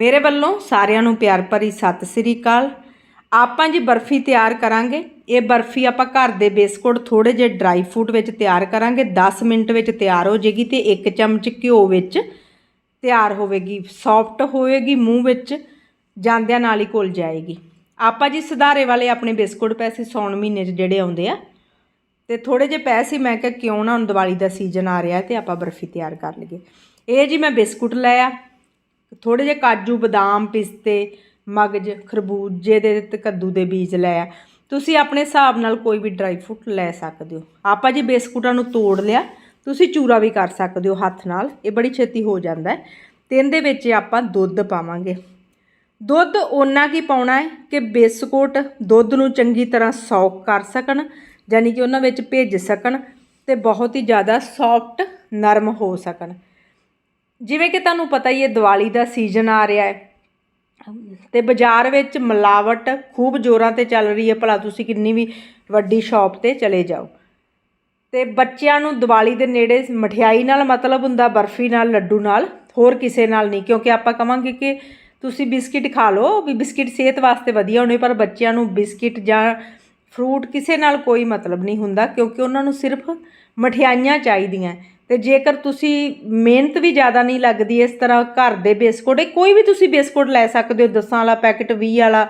ਮੇਰੇ ਵੱਲੋਂ ਸਾਰਿਆਂ ਨੂੰ ਪਿਆਰ ਭਰੀ ਸਤਿ ਸ੍ਰੀ ਅਕਾਲ। ਆਪਾਂ ਜੀ ਬਰਫੀ ਤਿਆਰ ਕਰਾਂਗੇ। ਇਹ ਬਰਫੀ ਆਪਾਂ ਘਰ ਦੇ ਬਿਸਕੁਟ ਥੋੜੇ ਜਿਹੇ ਡਰਾਈ ਫਰੂਟ ਵਿੱਚ ਤਿਆਰ ਕਰਾਂਗੇ। 10 ਮਿੰਟ ਵਿੱਚ ਤਿਆਰ ਹੋ ਜੇਗੀ ਤੇ 1 ਚਮਚ ਘਿਓ ਵਿੱਚ ਤਿਆਰ ਹੋਵੇਗੀ। ਸੌਫਟ ਹੋਵੇਗੀ ਮੂੰਹ ਵਿੱਚ, ਜਾਂਦਿਆਂ ਨਾਲ ਹੀ ਘੁਲ ਜਾਏਗੀ। ਆਪਾਂ ਜੀ ਸੁਧਾਰੇ ਵਾਲੇ ਆਪਣੇ ਬਿਸਕੁਟ ਪੈਸੇ ਸੌਣ ਮਹੀਨੇ 'ਚ ਜਿਹੜੇ ਆਉਂਦੇ ਆ, ਤੇ ਥੋੜੇ ਜਿਹੇ ਪੈਸੇ ਮੈਂ ਕਿਹਾ ਕਿਉਂ ਨਾ ਹੁਣ ਦੀਵਾਲੀ ਦਾ ਸੀਜ਼ਨ ਆ ਰਿਹਾ ਤੇ ਆਪਾਂ ਬਰਫੀ ਤਿਆਰ ਕਰ ਲਈਏ ਇਹ ਜੀ ਮੈਂ ਬਿਸਕੁਟ ਲਏ ਆ। ਥੋੜੇ ਜਿਹੇ ਕਾਜੂ, ਬਦਾਮ, ਪਿਸਤੇ, ਮਗਜ, ਖਰਬੂਜੇ ਦੇ ਤੇ ਕੱਦੂ ਦੇ ਬੀਜ ਲੈ ਆ। ਤੁਸੀਂ ਆਪਣੇ ਹਿਸਾਬ ਨਾਲ ਕੋਈ ਵੀ ਡਰਾਈ ਫਰੂਟ ਲੈ ਸਕਦੇ ਹੋ। ਆਪਾਂ ਜੀ ਬਿਸਕੁਟਾਂ ਨੂੰ ਤੋੜ ਲਿਆ, ਤੁਸੀਂ ਚੂਰਾ ਵੀ ਕਰ ਸਕਦੇ ਹੋ ਹੱਥ ਨਾਲ। ਇਹ ਬੜੀ ਛੇਤੀ ਹੋ ਜਾਂਦਾ ਹੈ। ਤੇ ਇਹਦੇ ਵਿੱਚ ਆਪਾਂ ਦੁੱਧ ਪਾਵਾਂਗੇ। ਦੁੱਧ ਓਨਾ ਕੀ ਪਾਉਣਾ ਹੈ ਕਿ ਬਿਸਕੁਟ ਦੁੱਧ ਨੂੰ ਚੰਗੀ ਤਰ੍ਹਾਂ ਸੌਕ ਕਰ ਸਕਣ, ਯਾਨੀ ਕਿ ਉਹਨਾਂ ਵਿੱਚ ਭਿੱਜ ਸਕਣ ਤੇ ਬਹੁਤ ਹੀ ਜ਼ਿਆਦਾ ਸੌਫਟ ਨਰਮ ਹੋ ਸਕਣ। ਜਿਵੇਂ ਕਿ ਤੁਹਾਨੂੰ ਪਤਾ ਹੀ ਹੈ, ਦੀਵਾਲੀ ਦਾ ਸੀਜ਼ਨ ਆ ਰਿਹਾ ਹੈ। ਤੇ ਬਾਜ਼ਾਰ ਵਿੱਚ ਮਿਲਾਵਟ ਖੂਬ ਜ਼ੋਰਾਂ ਤੇ ਚੱਲ ਰਹੀ ਹੈ, ਭਲਾ ਤੁਸੀਂ ਕਿੰਨੀ ਵੀ ਵੱਡੀ ਸ਼ਾਪ ਤੇ ਚਲੇ ਜਾਓ। ਤੇ ਬੱਚਿਆਂ ਨੂੰ ਦੀਵਾਲੀ ਦੇ ਨੇੜੇ ਮਠਿਆਈ ਨਾਲ ਮਤਲਬ ਹੁੰਦਾ, ਬਰਫੀ ਨਾਲ, ਲੱਡੂ ਨਾਲ, ਹੋਰ ਕਿਸੇ ਨਾਲ ਨਹੀਂ। ਕਿਉਂਕਿ ਆਪਾਂ ਕਵਾਂਗੇ ਕਿ ਤੁਸੀਂ ਬਿਸਕਿਟ ਖਾ ਲਓ, ਵੀ ਬਿਸਕਿਟ ਸਿਹਤ ਵਾਸਤੇ ਵਧੀਆ ਹੋਣੇ, ਪਰ ਬੱਚਿਆਂ ਨੂੰ ਬਿਸਕਿਟ ਜਾਂ ਫਰੂਟ ਕਿਸੇ ਨਾਲ ਕੋਈ ਮਤਲਬ ਨਹੀਂ ਹੁੰਦਾ, ਕਿਉਂਕਿ ਉਹਨਾਂ ਨੂੰ ਸਿਰਫ ਮਠਿਆਈਆਂ ਚਾਹੀਦੀਆਂ। ਤੇ ਜੇਕਰ ਤੁਸੀਂ ਮਿਹਨਤ ਵੀ ਜ਼ਿਆਦਾ ਨਹੀਂ ਲੱਗਦੀ ਇਸ ਤਰ੍ਹਾਂ ਘਰ ਦੇ ਬਿਸਕੁਟ, ਇਹ ਕੋਈ ਵੀ ਤੁਸੀਂ ਬਿਸਕੁਟ ਲੈ ਸਕਦੇ ਹੋ 10 ਵਾਲਾ ਪੈਕਟ 20 ਵਾਲਾ,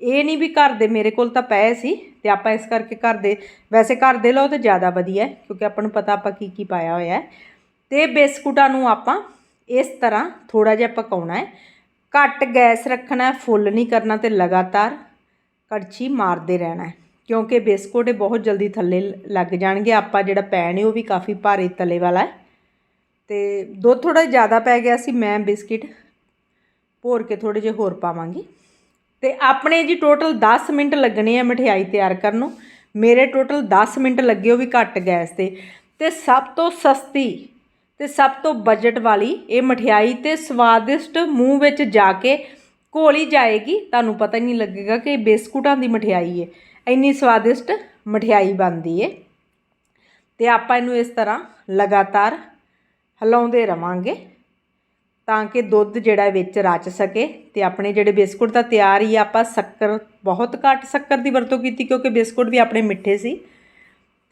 ਇਹ ਨਹੀਂ ਵੀ ਘਰ ਦੇ, ਮੇਰੇ ਕੋਲ ਤਾਂ ਪਏ ਸੀ ਤੇ ਆਪਾਂ ਇਸ ਕਰਕੇ ਘਰ ਦੇ, ਵੈਸੇ ਘਰ ਦੇ ਲਓ ਤਾਂ ਜ਼ਿਆਦਾ ਵਧੀਆ ਕਿਉਂਕਿ ਆਪਾਂ ਨੂੰ ਪਤਾ ਆਪਾਂ ਕੀ ਕੀ ਪਾਇਆ ਹੋਇਆ ਹੈ। ਤੇ ਬਿਸਕੁਟਾਂ ਨੂੰ ਆਪਾਂ ਇਸ ਤਰ੍ਹਾਂ ਥੋੜਾ ਜਿਹਾ ਪਕਾਉਣਾ ਹੈ। ਘੱਟ ਗੈਸ ਰੱਖਣਾ ਫੁੱਲ ਨਹੀਂ ਕਰਨਾ ਤੇ ਲਗਾਤਾਰ ਕੜਛੀ ਮਾਰਦੇ ਰਹਿਣਾ ਹੈ। ਕਿਉਂਕਿ ਬਿਸਕੁਟ ਇਹ ਬਹੁਤ ਜਲਦੀ ਥੱਲੇ ਲੱਗ ਜਾਣਗੇ। ਆਪਾਂ ਜਿਹੜਾ ਪੈਨ ਹੈ ਉਹ ਵੀ ਕਾਫੀ ਭਾਰੇ ਤਲੇ ਵਾਲਾ ਹੈ। ਤੇ ਦੁੱਧ ਥੋੜਾ ਜ਼ਿਆਦਾ ਪੈ ਗਿਆ ਸੀ, ਮੈਂ ਬਿਸਕਿਟ ਭੋਰ ਕੇ ਥੋੜੇ ਜਿਹੇ ਹੋਰ ਪਾਵਾਂਗੀ। ਤੇ ਆਪਣੇ ਜੀ ਟੋਟਲ 10 ਮਿੰਟ ਲੱਗਣੇ ਆ ਮਠਿਆਈ ਤਿਆਰ ਕਰਨ ਨੂੰ। ਮੇਰੇ ਟੋਟਲ 10 ਮਿੰਟ ਲੱਗੇ, ਉਹ ਵੀ ਘੱਟ ਗੈਸ ਤੇ। ਤੇ ਸਭ ਤੋਂ ਸਸਤੀ ਤੇ ਸਭ ਤੋਂ ਬਜਟ ਵਾਲੀ ਇਹ ਮਠਿਆਈ ਤੇ ਸਵਾਦਿਸ਼ਟ ਮੂੰਹ ਵਿੱਚ ਜਾ ਕੇ ਘੋਲੀ ਜਾਏਗੀ। ਤੁਹਾਨੂੰ ਪਤਾ ਹੀ ਨਹੀਂ ਲੱਗੇਗਾ ਕਿ ਇਹ ਬਿਸਕੁਟਾਂ ਦੀ ਮਠਿਆਈ ਹੈ। ਇੰਨੀ ਸਵਾਦਿਸ਼ਟ ਮਠਿਆਈ ਬਣਦੀ ਏ। ਤੇ ਆਪਾਂ ਇਹਨੂੰ ਇਸ ਤਰ੍ਹਾਂ ਲਗਾਤਾਰ ਹਿਲਾਉਂਦੇ ਰਵਾਂਗੇ ਤਾਂ ਕਿ ਦੁੱਧ ਜਿਹੜਾ ਵਿੱਚ ਰਚ ਸਕੇ ਤੇ ਆਪਣੇ ਜਿਹੜੇ ਬਿਸਕੁਟ ਤਾਂ ਤਿਆਰ ਹੀ ਆ, ਆਪਾਂ ਸ਼ੱਕਰ, ਬਹੁਤ ਘੱਟ ਸ਼ੱਕਰ ਦੀ ਵਰਤੋਂ ਕੀਤੀ ਕਿਉਂਕਿ ਬਿਸਕੁਟ ਵੀ ਆਪਣੇ ਮਿੱਠੇ ਸੀ।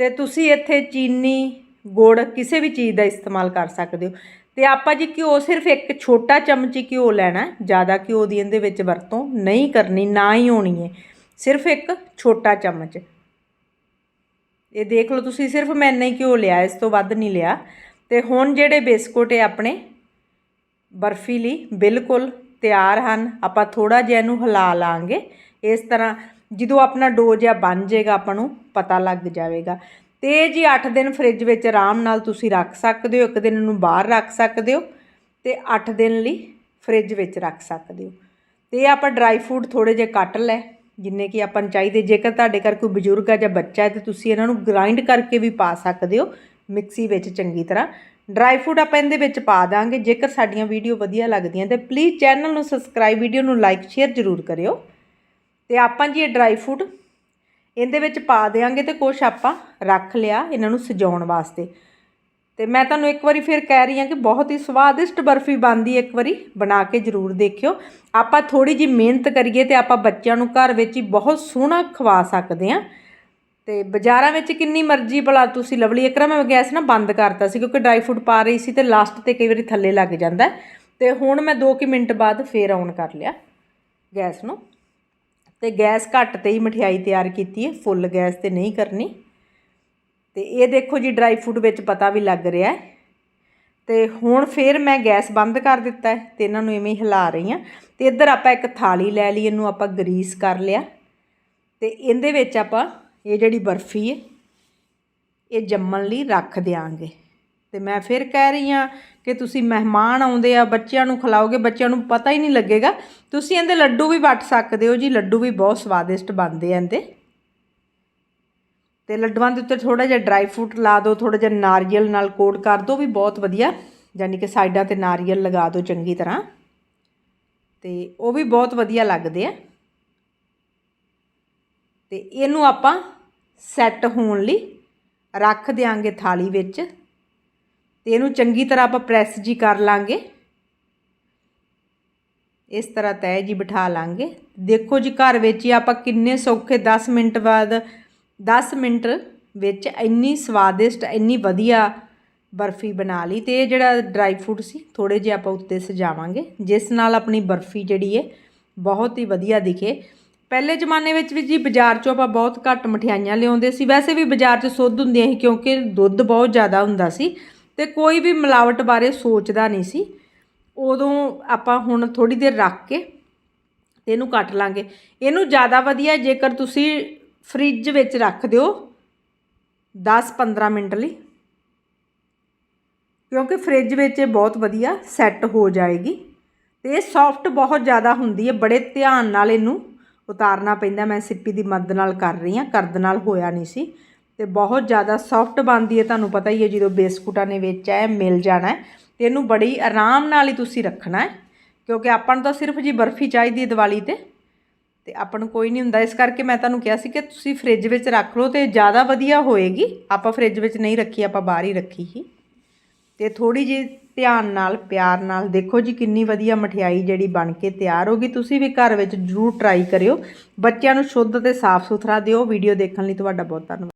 ਤੇ ਤੁਸੀਂ ਇੱਥੇ ਚੀਨੀ, ਗੁੜ, ਕਿਸੇ ਵੀ ਚੀਜ਼ ਦਾ ਇਸਤੇਮਾਲ ਕਰ ਸਕਦੇ ਹੋ। ਤੇ ਆਪਾਂ ਜੀ ਘਿਓ ਸਿਰਫ ਇੱਕ ਛੋਟਾ ਚਮਚ ਹੀ ਘਿਓ ਲੈਣਾ, ਜ਼ਿਆਦਾ ਘਿਓ ਦੀ ਇਹਦੇ ਵਿੱਚ ਵਰਤੋਂ ਨਹੀਂ ਕਰਨੀ, ਨਾ ਹੀ ਹੋਣੀ ਹੈ ਸਿਰਫ ਇੱਕ ਛੋਟਾ ਚਮਚ। ਇਹ ਦੇਖ ਲਓ ਤੁਸੀਂ, ਸਿਰਫ ਮੈਂ ਇੰਨਾ ਹੀ ਘਿਓ ਲਿਆ, ਇਸ ਤੋਂ ਵੱਧ ਨਹੀਂ ਲਿਆ। ਤੇ ਹੁਣ ਜਿਹੜੇ ਬਿਸਕੁਟ ਹੈ ਆਪਣੇ ਬਰਫੀ ਲਈ ਬਿਲਕੁਲ ਤਿਆਰ ਹਨ, ਆਪਾਂ ਥੋੜਾ ਜਿਹਾ ਇਹਨੂੰ ਹਿਲਾ ਲਾਂਗੇ। ਇਸ ਤਰ੍ਹਾਂ ਜਦੋਂ ਆਪਣਾ ਡੋ ਜਿਹਾ ਬਣ ਜਾਏਗਾ, ਆਪਾਂ ਨੂੰ ਪਤਾ ਲੱਗ ਜਾਵੇਗਾ। ਤੇ ਜੀ 8 ਦਿਨ ਫ੍ਰਿਜ ਵਿੱਚ ਆਰਾਮ ਨਾਲ ਤੁਸੀਂ ਰੱਖ ਸਕਦੇ ਹੋ, ਇੱਕ ਦਿਨ ਇਹਨੂੰ ਬਾਹਰ ਰੱਖ ਸਕਦੇ ਹੋ ਤੇ 8 ਦਿਨ ਲਈ ਫ੍ਰਿਜ ਵਿੱਚ ਰੱਖ ਸਕਦੇ ਹੋ। ਤੇ ਆਪਾਂ ਡਰਾਈ ਫਰੂਟ ਥੋੜੇ ਜਿਹੇ ਕੱਟ ਲੈ ਜਿੰਨੇ ਕਿ ਆਪਾਂ ਨੂੰ ਚਾਹੀਦੇ, ਜੇਕਰ ਤੁਹਾਡੇ ਘਰ ਕੋਈ ਬਜ਼ੁਰਗ ਹੈ ਜਾਂ ਬੱਚਾ ਹੈ ਤੇ ਤੁਸੀਂ ਇਹਨਾਂ ਨੂੰ ਗ੍ਰਾਈਂਡ ਕਰਕੇ ਵੀ ਪਾ ਸਕਦੇ ਹੋ, ਮਿਕਸੀ ਵਿੱਚ ਚੰਗੀ ਤਰ੍ਹਾਂ। ਡਰਾਈ ਫਰੂਟ ਆਪਾਂ ਇਹਦੇ ਵਿੱਚ ਪਾ ਦਾਂਗੇ, ਜੇਕਰ ਸਾਡੀਆਂ ਵੀਡੀਓ ਵਧੀਆ ਲੱਗਦੀਆਂ ਤੇ ਪਲੀਜ਼ ਚੈਨਲ ਨੂੰ ਸਬਸਕ੍ਰਾਈਬ ਵੀਡੀਓ ਨੂੰ ਲਾਈਕ ਸ਼ੇਅਰ ਜ਼ਰੂਰ ਕਰਿਓ। ਤੇ ਆਪਾਂ ਜੀ ਇਹ ਡਰਾਈ ਫਰੂਟ ਇਹਦੇ ਵਿੱਚ ਪਾ ਦੇਾਂਗੇ ਤੇ ਕੁਛ ਆਪਾਂ ਰੱਖ ਲਿਆ ਇਹਨਾਂ ਨੂੰ ਸਜਾਉਣ ਵਾਸਤੇ। ਤੇ ਮੈਂ ਤੁਹਾਨੂੰ ਇੱਕ ਵਾਰੀ ਫਿਰ ਕਹਿ ਰਹੀ ਹਾਂ ਕਿ ਬਹੁਤ ਹੀ ਸਵਾਦਿਸ਼ਟ ਬਰਫੀ ਬਣਦੀ ਇੱਕ ਵਾਰੀ, ਬਣਾ ਕੇ ਜ਼ਰੂਰ ਦੇਖਿਓ। ਆਪਾਂ ਥੋੜੀ ਜੀ ਮਿਹਨਤ ਕਰੀਏ ਤੇ ਆਪਾਂ ਬੱਚਿਆਂ ਨੂੰ ਘਰ ਵਿੱਚ ਹੀ ਬਹੁਤ ਸੋਹਣਾ ਖਵਾ ਸਕਦੇ ਹਾਂ। ਤੇ ਬਾਜ਼ਾਰਾਂ ਵਿੱਚ ਕਿੰਨੀ ਮਰਜ਼ੀ, ਭਲਾ ਤੁਸੀਂ ਲਵਲੀ ਇਕਰਾ ਮੈਂ ਗੈਸ ਨਾ ਬੰਦ ਕਰਤਾ ਸੀ ਕਿਉਂਕਿ ਡਰਾਈ ਫਰੂਟ ਪਾ ਰਹੀ ਸੀ ਤੇ ਲਾਸਟ ਤੇ ਕਈ ਵਾਰੀ ਥੱਲੇ ਲੱਗ ਜਾਂਦਾ ਤੇ ਹੁਣ ਮੈਂ 2 ਕਿ ਮਿੰਟ ਬਾਅਦ ਫੇਰ ਆਨ ਕਰ ਲਿਆ ਗੈਸ ਨੂੰ। ਤੇ ਗੈਸ ਘੱਟ ਤੇ ਹੀ ਮਠਿਆਈ ਤਿਆਰ ਕੀਤੀ ਹੈ, ਫੁੱਲ ਗੈਸ ਤੇ ਨਹੀਂ ਕਰਨੀ। ਅਤੇ ਇਹ ਦੇਖੋ ਜੀ ਡਰਾਈ ਫਰੂਟ ਵਿੱਚ ਪਤਾ ਵੀ ਲੱਗ ਰਿਹਾ ਹੈ। ਤੇ ਹੁਣ ਫੇਰ ਮੈਂ ਗੈਸ ਬੰਦ ਕਰ ਦਿੱਤਾ ਹੈ ਤੇ ਇਹਨਾਂ ਨੂੰ ਇਵੇਂ ਹਿਲਾ ਰਹੀ ਹਾਂ। ਤੇ ਇੱਧਰ ਆਪਾਂ ਇੱਕ ਥਾਲੀ ਲੈ ਲਈ, ਇਹਨੂੰ ਆਪਾਂ ਗਰੀਸ ਕਰ ਲਿਆ। ਤੇ ਇਹਦੇ ਵਿੱਚ ਆਪਾਂ ਇਹ ਜਿਹੜੀ ਬਰਫੀ ਹੈ, ਇਹ ਜੰਮਣ ਲਈ ਰੱਖ ਦਿਆਂਗੇ। ਤੇ ਮੈਂ ਫਿਰ ਕਹਿ ਰਹੀ ਹਾਂ ਕਿ ਤੁਸੀਂ ਮਹਿਮਾਨ ਆਉਂਦੇ ਆ, ਬੱਚਿਆਂ ਨੂੰ ਖਿਲਾਓਗੇ, ਬੱਚਿਆਂ ਨੂੰ ਪਤਾ ਹੀ ਨਹੀਂ ਲੱਗੇਗਾ। ਤੁਸੀਂ ਇਹਦੇ ਲੱਡੂ ਵੀ ਵੱਟ ਸਕਦੇ ਹੋ ਜੀ, ਲੱਡੂ ਵੀ ਬਹੁਤ ਸਵਾਦਿਸ਼ਟ ਬਣਦੇ ਆ ਇਹਦੇ। ਤੇ ਲੱਡੂਆਂ ਦੇ ਉੱਤੇ ਥੋੜਾ ਜਿਹਾ ਡਰਾਈ ਫਰੂਟ ਲਾ ਦਿਓ ਥੋੜਾ ਜਿਹਾ ਨਾਰੀਅਲ ਨਾਲ ਕੋਟ ਕਰ ਦਿਓ ਵੀ ਬਹੁਤ ਵਧੀਆ, ਯਾਨੀ ਕਿ ਸਾਈਡਾਂ ਤੇ ਨਾਰੀਅਲ ਲਗਾ ਦਿਓ ਚੰਗੀ ਤਰ੍ਹਾਂ। ਤੇ ਉਹ ਵੀ ਬਹੁਤ ਵਧੀਆ ਲੱਗਦੇ ਆ। ਤੇ ਇਹਨੂੰ ਆਪਾਂ ਸੈੱਟ ਹੋਣ ਲਈ ਰੱਖ ਦਿਆਂਗੇ ਥਾਲੀ ਵਿੱਚ। ਤੇ ਇਹਨੂੰ ਚੰਗੀ ਤਰ੍ਹਾਂ ਆਪਾਂ ਪ੍ਰੈਸ ਜੀ ਕਰ ਲਾਂਗੇ। ਇਸ ਤਰ੍ਹਾਂ ਤੈ ਜੀ ਬਿਠਾ ਲਾਂਗੇ। ਦੇਖੋ ਜੀ ਘਰ ਵਿੱਚ ਹੀ ਆਪਾਂ ਕਿੰਨੇ ਸੌਖੇ 10 ਮਿੰਟ ਬਾਅਦ 10 ਮਿੰਟ ਵਿੱਚ ਇੰਨੀ ਸਵਾਦਿਸ਼ਟ, ਇੰਨੀ ਵਧੀਆ ਬਰਫੀ ਬਣਾ ਲਈ ਤੇ ਇਹ ਜਿਹੜਾ ਡਰਾਈ ਫਰੂਟ ਸੀ ਥੋੜੇ ਜਿਹਾ ਆਪਾਂ ਉੱਤੇ ਸਜਾਵਾਂਗੇ, ਜਿਸ ਨਾਲ ਆਪਣੀ ਬਰਫੀ ਜਿਹੜੀ ਹੈ ਬਹੁਤ ਹੀ ਵਧੀਆ ਦਿਖੇ। ਪਹਿਲੇ ਜ਼ਮਾਨੇ ਵਿੱਚ ਵੀ ਜੀ ਬਾਜ਼ਾਰ 'ਚੋਂ ਆਪਾਂ ਬਹੁਤ ਘੱਟ ਮਠਿਆਈਆਂ ਲਿਆਉਂਦੇ ਸੀ। ਵੈਸੇ ਵੀ ਬਾਜ਼ਾਰ 'ਚ ਸੁੱਧ ਹੁੰਦੀਆਂ ਸੀ ਕਿਉਂਕਿ ਦੁੱਧ ਬਹੁਤ ਜ਼ਿਆਦਾ ਹੁੰਦਾ ਸੀ ਤੇ ਕੋਈ ਵੀ ਮਿਲਾਵਟ ਬਾਰੇ ਸੋਚਦਾ ਨਹੀਂ ਸੀ। ਉਦੋਂ ਆਪਾਂ ਹੁਣ ਥੋੜੀ ਦੇਰ ਰੱਖ ਕੇ ਤੇ ਇਹਨੂੰ ਕੱਟ ਲਾਂਗੇ। ਇਹਨੂੰ ਜ਼ਿਆਦਾ ਵਧੀਆ ਜੇਕਰ ਤੁਸੀਂ ਫ੍ਰਿਜ ਵਿੱਚ ਰੱਖ ਦਿਓ 10-15 ਮਿੰਟ ਲਈ, ਕਿਉਂਕਿ ਫ੍ਰਿਜ ਵਿੱਚ ਇਹ ਬਹੁਤ ਵਧੀਆ ਸੈੱਟ ਹੋ ਜਾਏਗੀ। ਤੇ ਇਹ ਸੌਫਟ ਬਹੁਤ ਜ਼ਿਆਦਾ ਹੁੰਦੀ ਹੈ, ਬੜੇ ਧਿਆਨ ਨਾਲ ਇਹਨੂੰ ਉਤਾਰਨਾ ਪੈਂਦਾ। ਮੈਂ ਸਿੱਪੀ ਦੀ ਮਦਦ ਨਾਲ ਕਰ ਰਹੀ ਹਾਂ, ਕਰਦ ਨਾਲ ਹੋਇਆ ਨਹੀਂ ਸੀ। ਤੇ ਬਹੁਤ ਜ਼ਿਆਦਾ ਸੌਫਟ ਬਣਦੀ ਹੈ, ਤੁਹਾਨੂੰ ਪਤਾ ਹੀ ਹੈ, ਜਦੋਂ ਬਿਸਕੁਟਾਂ ਨੇ ਵਿੱਚ ਹੈ ਮਿਲ ਜਾਣਾ ਹੈ, ਤੇ ਇਹਨੂੰ ਬੜੀ ਆਰਾਮ ਨਾਲ ਹੀ ਤੁਸੀਂ ਰੱਖਣਾ ਹੈ। ਕਿਉਂਕਿ ਆਪਾਂ ਨੂੰ ਤਾਂ ਸਿਰਫ ਜੀ ਬਰਫੀ ਚਾਹੀਦੀ ਹੈ ਦੀਵਾਲੀ ਤੇ। ਤੇ ਆਪਾਂ ਨੂੰ ਕੋਈ ਨਹੀਂ ਹੁੰਦਾ। ਇਸ ਕਰਕੇ ਮੈਂ ਤੁਹਾਨੂੰ ਕਿਹਾ ਸੀ ਕਿ ਤੁਸੀਂ ਫ੍ਰਿਜ ਵਿੱਚ ਰੱਖ ਲਓ ਤੇ ਜ਼ਿਆਦਾ ਵਧੀਆ ਹੋਏਗੀ। ਆਪਾਂ ਫ੍ਰਿਜ ਵਿੱਚ ਨਹੀਂ ਰੱਖੀ, ਆਪਾਂ ਬਾਹਰ ਹੀ ਰੱਖੀ ਸੀ। ਤੇ ਥੋੜੀ ਜਿਹੀ ਧਿਆਨ ਨਾਲ, ਪਿਆਰ ਨਾਲ ਦੇਖੋ ਜੀ ਕਿੰਨੀ ਵਧੀਆ ਮਠਿਆਈ ਜਿਹੜੀ ਬਣ ਕੇ ਤਿਆਰ ਹੋ ਗਈ। ਤੁਸੀਂ ਵੀ ਘਰ ਵਿੱਚ ਜ਼ਰੂਰ ਟਰਾਈ ਕਰਿਓ। ਬੱਚਿਆਂ ਨੂੰ ਸ਼ੁੱਧ ਤੇ ਸਾਫ਼ ਸੁਥਰਾ ਦਿਓ। ਵੀਡੀਓ ਦੇਖਣ ਲਈ ਤੁਹਾਡਾ ਬਹੁਤ ਧੰਨਵਾਦ।